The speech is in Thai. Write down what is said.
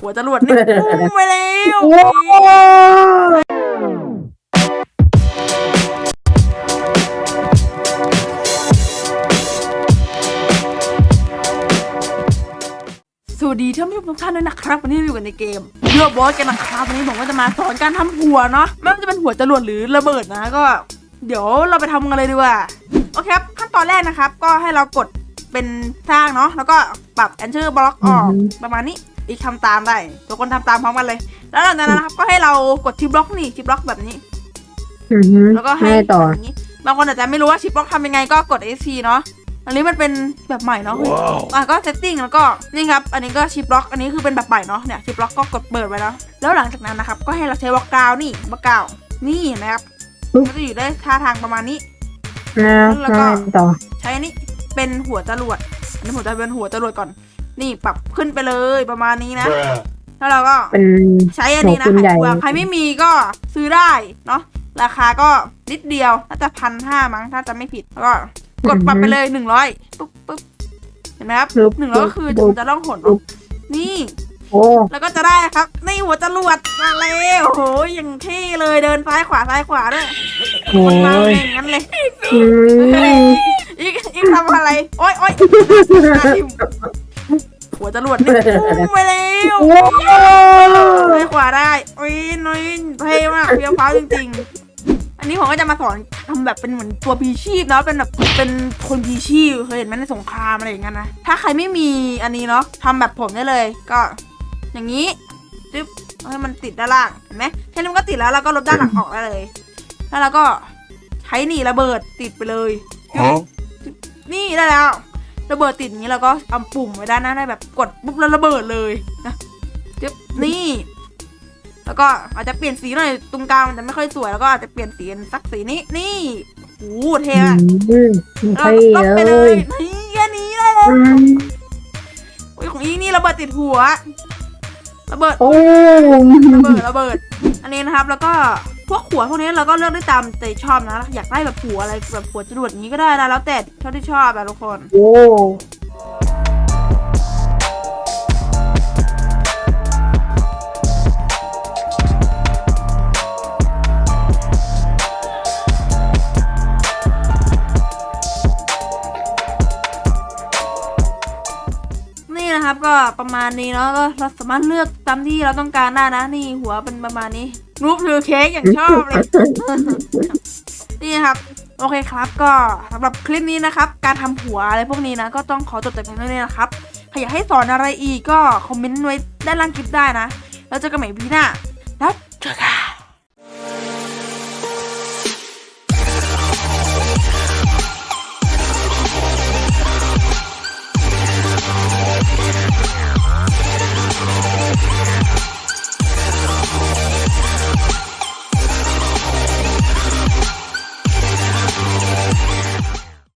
หัวจรวดนี่ปุ้มไปแล้วโอ้สวัสดีท่านผู้ชมทุกท่านด้วยนะครับวันนี้เราอยู่กันในเกมเลือกบอสกันนะครับวันนี้ผมก็จะมาสอนการทำหัวเนาะไม่ว่าจะเป็นหัวจรวดหรือระเบิดนะก็ เดี๋ยวเราไปทำกันเลยดีกว่าโอเคครับขั้นตอนแรกนะครับ ก็ให้เรากดเป็นสร้างเนาะแล้วก็ปรับแอนเชอร์บล็อกออกประมาณนี้ อีกทำตามได้ทุกคนทำตามพร้อมกันเลย แล้วหลังจากนั้นนะครับก็ให้เรากดชิปบล็อกนี่ชิปบล็อกแบบนี้ อือฮึแล้วก็ให้ให้ต่ออย่างนี้บางคนอาจจะไม่รู้ว่าชิปบล็อกทำยังไงก็กด SP เนาะอันนี้มันเป็นแบบใหม่เนาะอะก็เซตติ้งแล้วก็นี่ครับอันนี้ก็ชิปบล็อกอันนี้คือเป็นแบบใหม่เนาะเนี่ยชิปบล็อกก็กดเปิดไว้เนาะแล้วหลังจากนั้นนะครับก็ให้เราใช้บล็อกกาวนี่บล็อกกาวนี่นะครับมันจะอยู่ได้ท่าทางประมาณนี้แล้วแล้วก็ให้ต่อ ใช้อันนี้เป็นหัวจรวดอันนี้ผมจะเป็นหัวจรวดก่อน นี่ปรับขึ้นไปเลยประมาณนี้นะ แล้วเราก็เป็นใช้อันนี้นะหัวปืนใหญ่ใครใครไม่มีก็ซื้อได้เนาะราคาก็นิดเดียวน่าจะพันห้ามั้งถ้าจะไม่ผิดแล้วก็กดปรับไปเลยหนึ่งร้อยปุ๊บปุ๊บเห็นไหมครับปึ๊บหนึ่งร้อยก็คือปึ๊บจะต้องหดปึ๊บนี่โอ้แล้วก็จะได้ครับ นี่หัวจรวดมาแล้วโอ้โหอย่างเท่เลยเดินซ้ายขวาซ้ายขวาด้วยโอ้มันมายอย่างนั้นเลยอืมอีกอีกทำอะไร โอ๊ยโอ๊ยหั วจรวดนี่ปุ้มไปแล้วโอ้ซ้ายขวาได้โอ้ยน้อยเท่มากเพียวฟ้าวจริงๆ อันนี้ผมก็จะมาสอนทำแบบเป็นเหมือนตัวพีชีพเนาะเป็นแบบเป็นคนพีชีพเคยเห็นไหมในสงครามอะไรอย่างเงี้ยนะ ถ้าใครไม่มีอันนี้เนาะทำแบบผมได้เลย ก็ อย่างนี้จึ๊บเอาให้มันติดด้านล่างเห็นไหมแค่นี้มันก็ติดแล้วเราก็ลบด้านหลังออกได้เลย แล้วเราก็ใช้หนีระเบิดติดไปเลย Huh? นี่ได้แล้ว ระเบิดติดอย่างนี้เราก็เอาปุ่มไว้ด้านหน้าได้แบบกดปุ๊บแล้วระเบิดเลยนะจึ๊บนี่ แล้วก็อาจจะเปลี่ยนสีหน่อยตรงกลางมันจะไม่ค่อยสวยแล้วก็อาจจะเปลี่ยนสีเป็นสักสีนี้นี่โอ้โหเท่อะอืมแล้วเท่ก็ไปเลเลยยนี่แค่นี้เลยอืมโอ้ยของอีนี่ระเบิดติดหัวระเบิดโอ้ระเบิดระเบิด อันนี้นะครับแล้วก็ พวกหัวพวกนี้เราก็เลือกได้ตามใจชอบนะ อยากได้แบบหัวอะไรแบบหัวจรวดอย่างนี้ก็ได้นะแล้วแต่เท่าที่ชอบอะทุกคน โอ้นี่นะครับก็ประมาณนี้เนาะก็เราสามารถเลือกตามที่เราต้องการได้นะนี่หัวเป็นประมาณนี้ รูปถือเค้กอย่างชอบเลย นี่ครับ โอเคครับก็สำหรับคลิปนี้นะครับ การทำหัวอะไรพวกนี้นะ ก็ต้องขอจบแต่เพียงเท่านี้นะครับใครอยากให้สอนอะไรอีกก็คอมเมนต์ไว้ด้านล่างคลิปได้นะ แล้วเจอกันใหม่พีหน้าแล้วเจอกัน